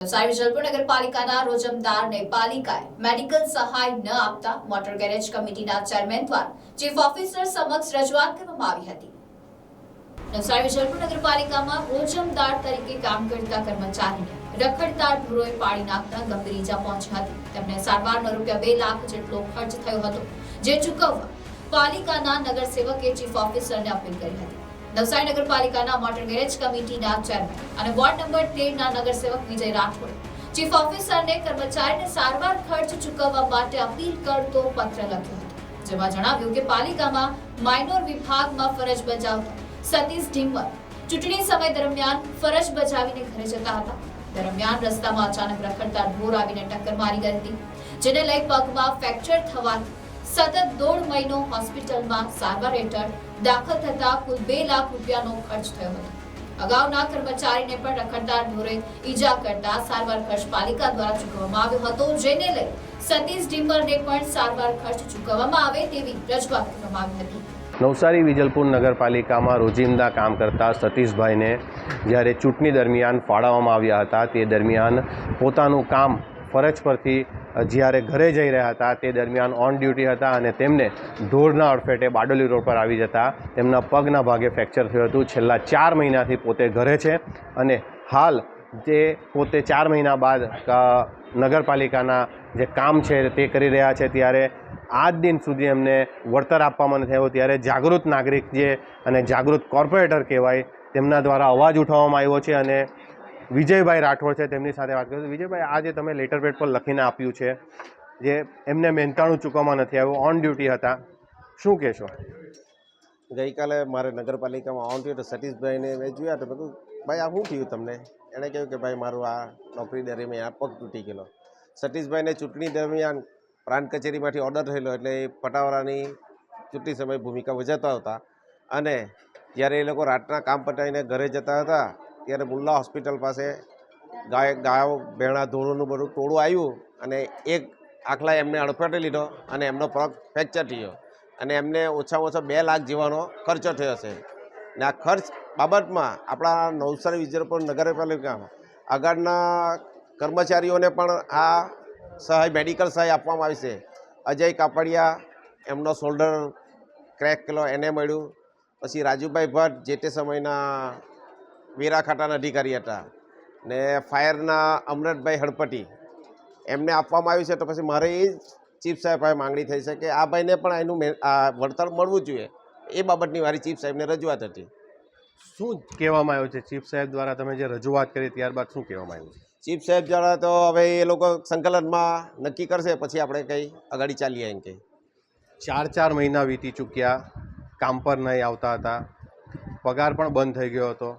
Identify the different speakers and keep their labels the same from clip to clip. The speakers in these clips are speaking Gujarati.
Speaker 1: નવસારી જલપુર નગરપાલિકાના રોજમદારને પાલિકાએ મેડિકલ સહાય ન આપતા મોટર ગેરેજ કમિટીના ચેરમેન દ્વારા ચીફ ઓફિસર સમક્ષ રજૂઆત કરવામાં આવી હતી. નવસારી વિજલપુર નગરપાલિકામાં રોજમદાર તરીકે કામ કરતા કર્મચારીને રખડતા ઢોરોએ પાડી નાખતા ગંભીર ઈજા પહોંચી હતી. તેમને સારવારનો રૂપિયા બે લાખ જેટલો ખર્ચ થયો હતો, જે ચૂકવવા પાલિકાના નગરસેવકે ચીફ ઓફિસરને અપીલ કરી હતી. નવસારી નગરપાલિકાના મોટર ગેરેજ કમિટીના ચેરમેન અને વોર્ડ નંબર તેરના નગરસેવક વિજય રાઠોડ. ચીફ ઓફિસરને કર્મચારીને સારવાર ખર્ચ ચૂકવવા માટે અપીલ કરતો પત્ર લખ્યો હતો, જેમાં જણાવ્યું કે પાલિકામાં માઇનોર વિભાગમાં ફરજ બજાવતા સતીશ ઢીંબર ચૂંટણી સમય દરમિયાન ફરજ બજાવીને ઘરે જતા હતા. દરમિયાન રસ્તામાં અચાનક રખડતા ઢોર આવીને ટક્કર મારી ગઈ હતી, જેને લઈ પગમાં ફ્રેક્ચર થવાથી સતત દોઢ મહિનો હોસ્પિટલમાં સારવાર હેઠળ દાખલ થતા કુલ બે લાખ રૂપિયાનો ખર્ચ થયો હતો. અગાઉના કર્મચારીને પણ રખડતા ઢોરે ઈજા કરતા સારવાર ખર્ચ પાલિકા દ્વારા ચૂકવવામાં આવ્યો હતો, જેને લઈ સતીશ ડિમ્બરને પણ સારવાર ખર્ચ ચૂકવવામાં આવે તેવી રજૂઆત કરવામાં આવી હતી.
Speaker 2: નવસારી વિજલપુર નગરપાલિકામાં રોજિંદા કામ કરતા સતીશભાઈને જ્યારે ચૂંટણી દરમિયાન ફાળવવામાં આવ્યા હતા, તે દરમિયાન પોતાનું કામ ફરજ પરથી જ્યારે ઘરે જઈ રહ્યા હતા, તે દરમિયાન ઓન ડ્યુટી હતા અને તેમને ધૂળના અડફેટે બારડોલી રોડ પર આવી જતા તેમના પગના ભાગે ફ્રેક્ચર થયું હતું. છેલ્લા ચાર મહિનાથી પોતે ઘરે છે અને હાલ જે પોતે ચાર મહિના બાદ નગરપાલિકાના જે કામ છે તે કરી રહ્યા છે. ત્યારે આજ દિન સુધી એમને વળતર આપવામાં નથી આવ્યું. ત્યારે જાગૃત નાગરિક જે અને જાગૃત કોર્પોરેટર કહેવાય, તેમના દ્વારા અવાજ ઉઠાવવામાં આવ્યો છે અને વિજયભાઈ રાઠોડ છે, તેમની સાથે વાત કરીશું. વિજયભાઈ, આ જે તમે લેટર પેડ પર લખીને આપ્યું છે, જે એમને મહેનતાણું ચૂકવવામાં નથી આવ્યું ઓન ડ્યુટી હતા, શું કહેશો?
Speaker 3: ગઈકાલે મારે નગરપાલિકામાં ઓન તો સતીશભાઈને મેં જોયા તો બધું ભાઈ, આ શું થયું તમને? એણે કહ્યું કે, ભાઈ, મારું આ નોકરી દરમિયાન પગ તૂટી ગયેલો. સતીશભાઈને ચૂંટણી દરમિયાન પ્રાંત કચેરીમાંથી ઓર્ડર થયેલો, એટલે એ પટાવાળાની ચૂંટણી સમયે ભૂમિકા ભજવતા હતા. અને જ્યારે એ લોકો રાતના કામ પતાવીને ઘરે જતા હતા ત્યારે મુલ્લા હોસ્પિટલ પાસે ગાય ગાયો ભેણા ધોળોનું બધું ટોળું આવ્યું અને એક આખલા એમને અડફેટે લીધો અને એમનો પગ ફ્રેક્ચર થયો અને એમને ઓછામાં ઓછા બે લાખ જેવાનો ખર્ચો થયો છે ને આ ખર્ચ બાબતમાં આપણા નવસારી વિજયપુર નગરપાલિકામાં આગળના કર્મચારીઓને પણ આ સહાય મેડિકલ સહાય આપવામાં આવી છે. અજય કાપડિયા, એમનો શોલ્ડર ક્રેક કેલો એને મળ્યું. પછી રાજુભાઈ ભટ્ટ જે તે સમયના વેરા ખાતાના અધિકારી હતા ને ફાયરના અમરતભાઈ હડપટી. એમને આપવામાં આવ્યું છે તો પછી મારે એ જ ચીફ સાહેબ પાસે માંગણી થઈ છે કે આ ભાઈને પણ એનું આ વળતર મળવું જોઈએ. એ બાબતની મારી ચીફ સાહેબને રજૂઆત હતી.
Speaker 2: શું કહેવામાં આવ્યું છે? ચીફ સાહેબ દ્વારા તમે જે રજૂઆત કરી ત્યારબાદ શું કહેવામાં આવ્યું છે?
Speaker 3: ચીફ સાહેબ દ્વારા તો હવે એ લોકો સંકલનમાં નક્કી કરશે પછી આપણે કંઈ અગાડી ચાલીએ એમ કે.
Speaker 2: ચાર ચાર મહિના વીતી ચૂક્યા કામ પર નહીં આવતા હતા. પગાર પણ બંધ થઈ ગયો હતો.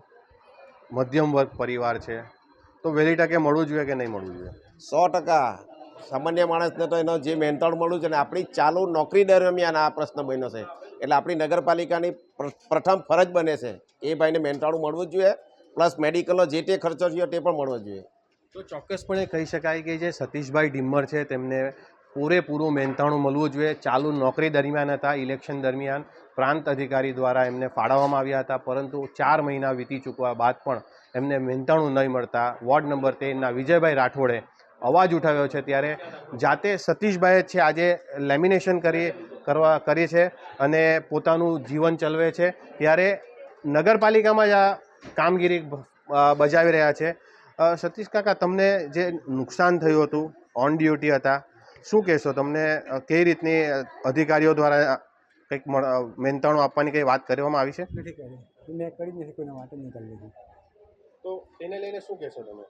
Speaker 2: મધ્યમ વર્ગ પરિવાર છે. તો વહેલી તકે મળવું જોઈએ કે નહીં મળવું જોઈએ?
Speaker 3: સો ટકા. સામાન્ય માણસને તો એનો જે મહેનતાણ મળવું છે ને આપણી ચાલુ નોકરી દરમિયાન આ પ્રશ્ન બન્યો છે. એટલે આપણી નગરપાલિકાની પ્રથમ ફરજ બને છે એ ભાઈને મહેનતાળું મળવું જ જોઈએ પ્લસ મેડિકલનો જે તે ખર્ચો થયો તે પણ મળવો જોઈએ.
Speaker 2: તો ચોક્કસપણે કહી શકાય કે જે સતીશભાઈ ડિમ્મર છે તેમને પૂરેપૂરું મહેનતાણું મળવું જોઈએ. ચાલુ નોકરી દરમિયાન હતા, ઇલેક્શન દરમિયાન પ્રાંત અધિકારી દ્વારા એમને ફાળવવામાં આવ્યા હતા, પરંતુ ચાર મહિના વીતી ચૂકવા બાદ પણ એમને મહેનતાણું નહીં મળતા. વોર્ડ નંબર તેરના વિજયભાઈ રાઠોડે અવાજ ઉઠાવ્યો છે ત્યારે, જાતે સતીશભાઈએ છે, આજે લેમિનેશન કરી, કરવા, કરી છે અને પોતાનું જીવન ચલાવે છે. ત્યારે નગરપાલિકામાં જ આ કામગીરી બજાવી રહ્યા છે. સતીશ કાકા, તમને જે નુકસાન થયું હતું, ઓન ડ્યુટી હતા શું કહેશો? તમને કઈ રીતની અધિકારીઓ દ્વારા કંઈક મહેનતાણું આપવાની કંઈ વાત કરવામાં આવી છે?
Speaker 4: નથી કરી. મેં કરી જ નથી કોઈને વાત જ નહીં કરી લીધી.
Speaker 2: તો એને લઈને શું કહેશો તમે?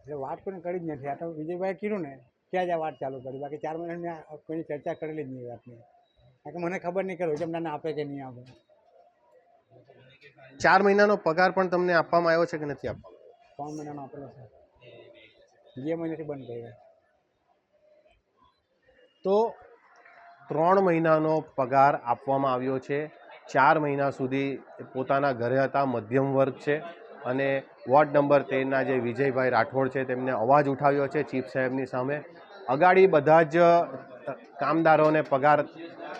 Speaker 4: એટલે વાત કોઈને કરી જ નથી. આ તો વિજયભાઈ કીધું ને ત્યાં જ આ વાત ચાલુ કરી. બાકી ચાર મહિના મેં કોઈની ચર્ચા કરેલી જ નહીં વાતની. કારણ કે મને ખબર નહીં કે રોજમદારને આપે કે નહીં આપે.
Speaker 2: ચાર મહિનાનો પગાર પણ તમને આપવામાં આવ્યો છે કે નથી આપવામાં
Speaker 4: ત્રણ મહિનાનો આપેલો છે. બે મહિનાથી બંધ કર્યો.
Speaker 2: તો ત્રણ મહિનાનો પગાર આપવામાં આવ્યો છે. ચાર મહિના સુધી પોતાના ઘરે હતા, મધ્યમ વર્ગ છે અને વોર્ડ નંબર તેરના જે વિજયભાઈ રાઠોડ છે તેમને અવાજ ઉઠાવ્યો છે ચીફ સાહેબની સામે. અગાડી બધા જ કામદારોને પગાર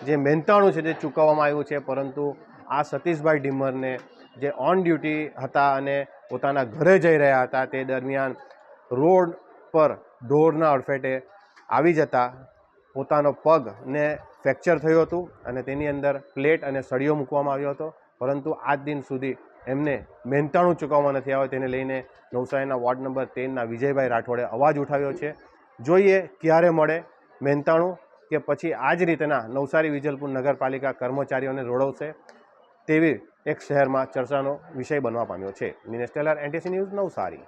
Speaker 2: જે મહેનતાણું છે તે ચૂકવવામાં આવ્યું છે, પરંતુ આ સતીશભાઈ ડિમરને જે ઓન ડ્યુટી હતા અને પોતાના ઘરે જઈ રહ્યા હતા તે દરમિયાન રોડ પર ઢોરના અડફેટે આવી જતા પોતાનો પગને ફ્રેક્ચર થયું હતું અને તેની અંદર પ્લેટ અને સળિયો મૂકવામાં આવ્યો હતો. પરંતુ આજ દિન સુધી એમને મહેનતાણું ચૂકવવામાં નથી આવ્યો. તેને લઈને નવસારીના વોર્ડ નંબર તેરના વિજયભાઈ રાઠોડે અવાજ ઉઠાવ્યો છે. જોઈએ ક્યારે મળે મહેનતાણું કે પછી આ જ રીતના નવસારી વિજલપુર નગરપાલિકા કર્મચારીઓને રોડવશે તેવી એક શહેરમાં ચર્ચાનો વિષય બનવા પામ્યો છે. મિનેસ્ટેલર ટેલર, એનટીસી ન્યૂઝ નવસારી.